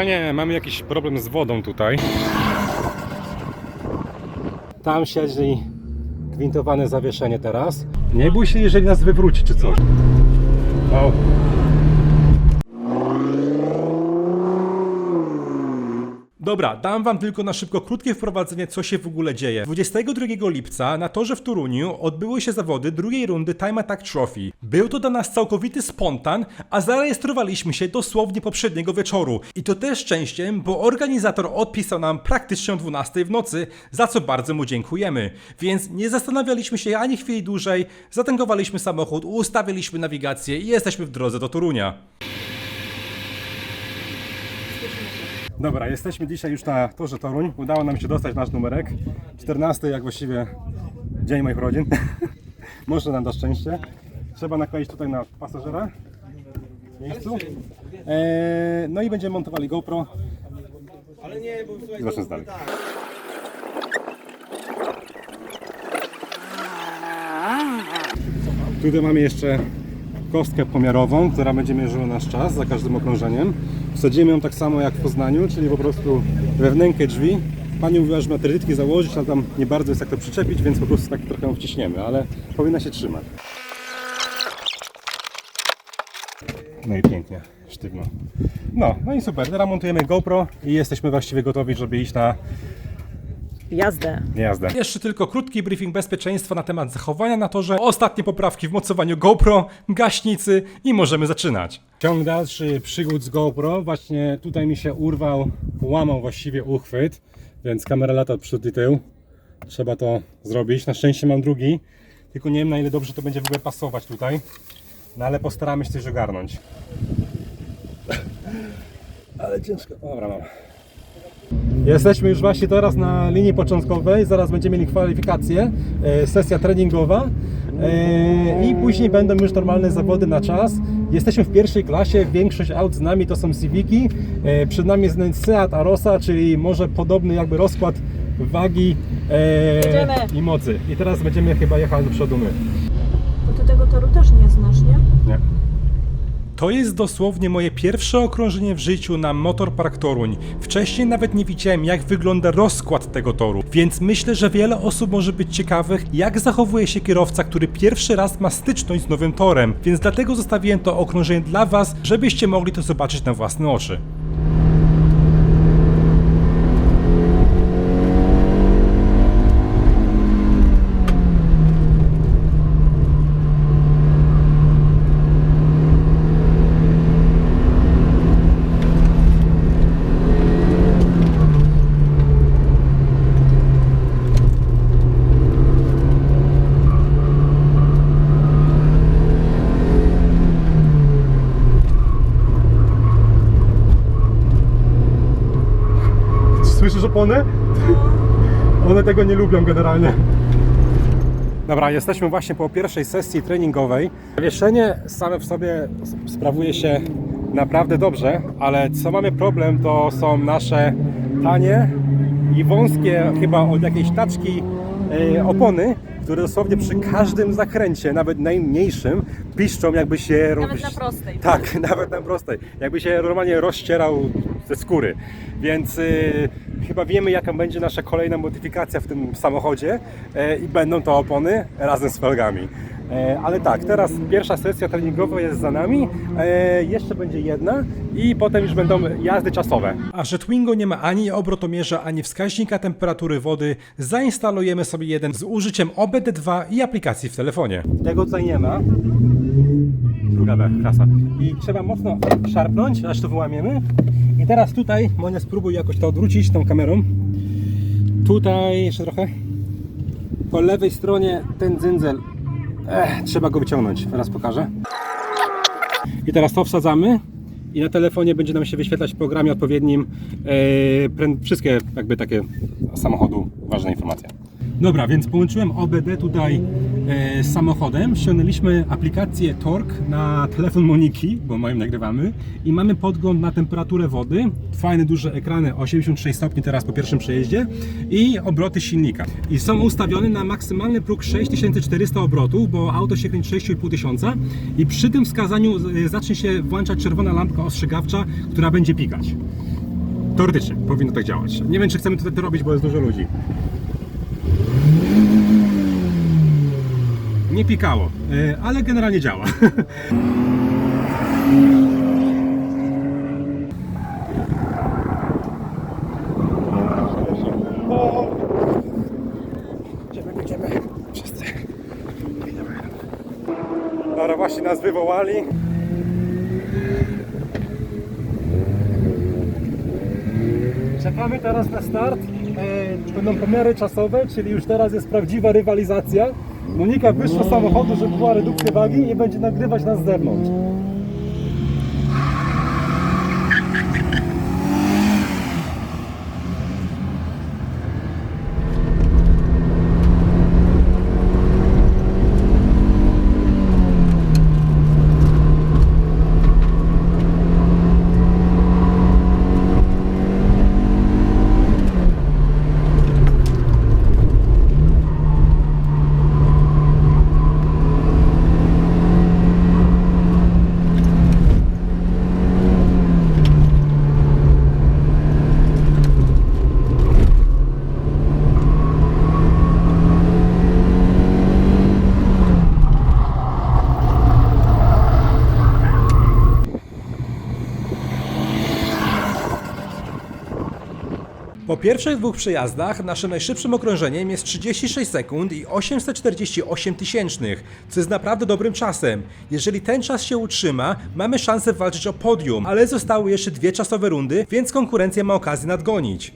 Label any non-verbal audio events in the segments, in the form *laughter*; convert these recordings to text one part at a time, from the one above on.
Generalnie mamy jakiś problem z wodą tutaj. Tam siedzi gwintowane zawieszenie teraz. Nie bój się, jeżeli nas wywróci czy coś. O. Dobra, dam wam tylko na szybko krótkie wprowadzenie, co się w ogóle dzieje. 22 lipca na torze w Toruniu odbyły się zawody drugiej rundy Time Attack Trophy. Był to dla nas całkowity spontan, a zarejestrowaliśmy się dosłownie poprzedniego wieczoru. I to też szczęściem, bo organizator odpisał nam praktycznie o 12 w nocy, za co bardzo mu dziękujemy. Więc nie zastanawialiśmy się ani chwili dłużej, zatankowaliśmy samochód, ustawiliśmy nawigację i jesteśmy w drodze do Torunia. Dobra, jesteśmy dzisiaj już na torze Toruń. Udało nam się dostać nasz numerek. 14, jak właściwie dzień moich rodzin. *laughs* Może nam da szczęście. Trzeba nakleić tutaj na pasażera w miejscu. Eee, no i będziemy montowali GoPro. Ale nie, bo Zobaczmy dalej. Tutaj mamy jeszcze kostkę pomiarową, która będzie mierzyła nasz czas za każdym okrążeniem. Wsadzimy ją tak samo jak w Poznaniu, czyli po prostu we wnękę drzwi. Pani mówiła, że ma te założyć, ale tam nie bardzo jest jak to przyczepić, więc po prostu tak trochę wciśniemy, ale powinna się trzymać. No i pięknie, sztywno. No, no i super, teraz montujemy GoPro i jesteśmy właściwie gotowi, żeby iść na Jazdę. jazdę. Jeszcze tylko krótki briefing bezpieczeństwa na temat zachowania na torze, ostatnie poprawki w mocowaniu GoPro, gaśnicy i możemy zaczynać. Ciąg dalszy przygód z GoPro. Właśnie tutaj mi się urwał, łamał właściwie uchwyt, więc kamera lata przód i tył. Trzeba to zrobić. Na szczęście mam drugi, tylko nie wiem na ile dobrze to będzie w ogóle pasować tutaj. No ale postaramy się coś ogarnąć. Ale ciężko. Dobra, mam. Jesteśmy już właśnie teraz na linii początkowej, zaraz będziemy mieli kwalifikacje, e, sesja treningowa e, i później będą już normalne zawody na czas. Jesteśmy w pierwszej klasie, większość aut z nami to są Civiki, e, przed nami jest Seat Arosa, czyli może podobny jakby rozkład wagi i mocy. I teraz będziemy chyba jechać do przodu my. Bo ty tego toru też nie znasz, nie? Nie. To jest dosłownie moje pierwsze okrążenie w życiu na Motorpark Toruń. Wcześniej nawet nie widziałem jak wygląda rozkład tego toru, więc myślę, że wiele osób może być ciekawych jak zachowuje się kierowca, który pierwszy raz ma styczność z nowym torem, więc dlatego zostawiłem to okrążenie dla Was, żebyście mogli to zobaczyć na własne oczy. Słyszysz opony? One tego nie lubią generalnie. Dobra, jesteśmy właśnie po pierwszej sesji treningowej. Zawieszenie same w sobie sprawuje się naprawdę dobrze, ale co mamy problem to są nasze tanie i wąskie chyba od jakiejś taczki e, opony, które dosłownie przy każdym zakręcie, nawet najmniejszym, piszczą jakby się... Nawet na prostej. Tak, *laughs* nawet na prostej. Jakby się normalnie rozcierał ze skóry. Więc y, chyba wiemy, jaka będzie nasza kolejna modyfikacja w tym samochodzie e, i będą to opony razem z felgami. E, ale tak, teraz pierwsza sesja treningowa jest za nami, e, jeszcze będzie jedna i potem już będą jazdy czasowe. A że Twingo nie ma ani obrotomierza, ani wskaźnika temperatury wody, zainstalujemy sobie jeden z użyciem OBD2 i aplikacji w telefonie. Tego tutaj nie ma. Druga B, klasa. I trzeba mocno szarpnąć, aż to wyłamiemy. Teraz tutaj, Monia spróbuj jakoś to odwrócić tą kamerą. Tutaj jeszcze trochę. Po lewej stronie ten dzyndzel. Ech, trzeba go wyciągnąć. Teraz pokażę. I teraz to wsadzamy. I na telefonie będzie nam się wyświetlać w programie odpowiednim prę- wszystkie jakby takie samochodu ważne informacje. Dobra, więc połączyłem OBD tutaj e, z samochodem. Ściągnęliśmy aplikację Torque na telefon Moniki, bo moim nagrywamy. I mamy podgląd na temperaturę wody. Fajne duże ekrany, 86 stopni teraz po pierwszym przejeździe. I obroty silnika. I są ustawione na maksymalny próg 6400 obrotów, bo auto się kręci 6500. I przy tym wskazaniu e, zacznie się włączać czerwona lampka ostrzegawcza, która będzie pikać. Teoretycznie powinno tak działać. Nie wiem, czy chcemy tutaj to robić, bo jest dużo ludzi. Nie pikało, e, ale generalnie działa. Dobra, właśnie nas wywołali. Czekamy teraz na start. E, Będą pomiary czasowe, czyli już teraz jest prawdziwa rywalizacja. Monika wyszła z samochodu, żeby była redukcja wagi i będzie nagrywać nas z zewnątrz. Po pierwszych dwóch przejazdach naszym najszybszym okrążeniem jest 36 sekund i 848 tysięcznych, co jest naprawdę dobrym czasem. Jeżeli ten czas się utrzyma, mamy szansę walczyć o podium, ale zostały jeszcze dwie czasowe rundy, więc konkurencja ma okazję nadgonić.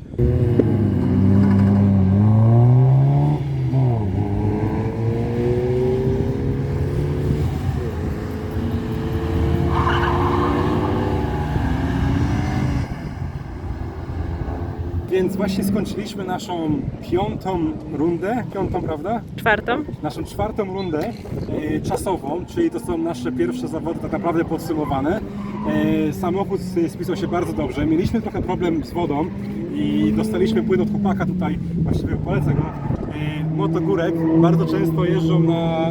Więc właśnie skończyliśmy naszą piątą rundę, piątą, prawda? Czwartą? Naszą czwartą rundę e, czasową, czyli to są nasze pierwsze zawody tak naprawdę podsumowane. E, samochód spisał się bardzo dobrze. Mieliśmy trochę problem z wodą i dostaliśmy płyn od chłopaka tutaj, właściwie polecę go. E, Motogórek bardzo często jeżdżą na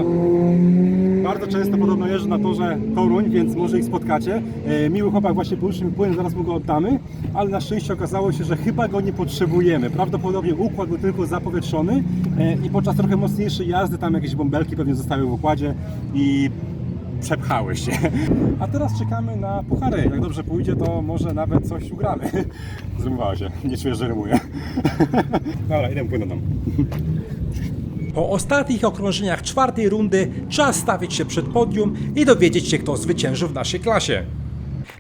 bardzo często podobno jeżdżą na torze Toruń, więc może ich spotkacie. E, miły chłopak właśnie pożyczył mi płyn, zaraz mu go oddamy, ale na szczęście okazało się, że chyba go nie potrzebujemy. Prawdopodobnie układ był tylko zapowietrzony e, i podczas trochę mocniejszej jazdy tam jakieś bąbelki pewnie zostały w układzie i przepchały się. A teraz czekamy na puchary. Jak dobrze pójdzie, to może nawet coś ugramy. Zrymowała się, nie czuję, że rymuję. *laughs* Dobra, idę płynę tam. Po ostatnich okrążeniach czwartej rundy czas stawić się przed podium i dowiedzieć się, kto zwyciężył w naszej klasie.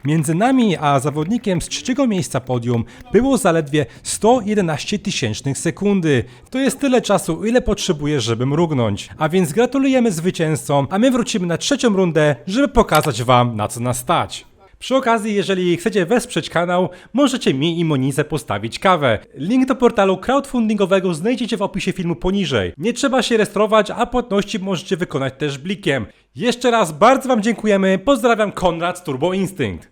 Między nami a zawodnikiem z trzeciego miejsca podium było zaledwie 111 tysięcznych sekundy. To jest tyle czasu, ile potrzebuję, żeby mrugnąć. A więc gratulujemy zwycięzcom, a my wrócimy na trzecią rundę, żeby pokazać Wam, na co nas stać. Przy okazji, jeżeli chcecie wesprzeć kanał, możecie mi i Monize postawić kawę. Link do portalu crowdfundingowego znajdziecie w opisie filmu poniżej. Nie trzeba się rejestrować, a płatności możecie wykonać też blikiem. Jeszcze raz bardzo Wam dziękujemy, pozdrawiam Konrad z Turbo Instinct.